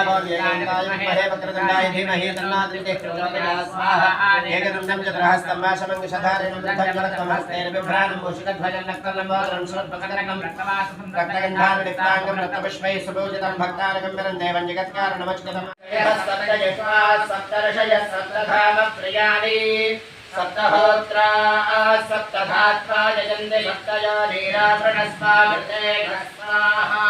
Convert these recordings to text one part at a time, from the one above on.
ॐ गङ्गणपतये नमः स्वाहा ॐ येकान्ताय विद्महे वक्रतुण्डाय धीमहि तन्नाद्रिते प्रचोदयात् स्वाहा एकदन्तं चतुर्हस्तं वाशमङ्गशधारिणं रथञ्जलत्वमस्तेन बिभ्राणं मूषिकध्वजं नक्तलम्बोदरं श्रुत्पकटकं रक्तवासुकं रक्तगन्धानुलिप्ताङ्गं रक्तपुष्पैः सुपूजितं भक्तानगम्बरं देवं जगत्कारणमच्युतम् सप्तर्षयः सप्तधामप्रियाणि सप्तहोत्रा सप्तधात्वा यजन्ते सप्तया नीरावृणस्वामृते स्वाहा अग्नये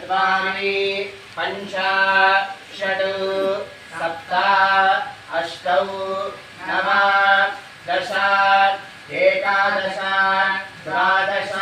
चत्वारि पञ्च षड् सप्त अष्टौ नव दश एकादश द्वादश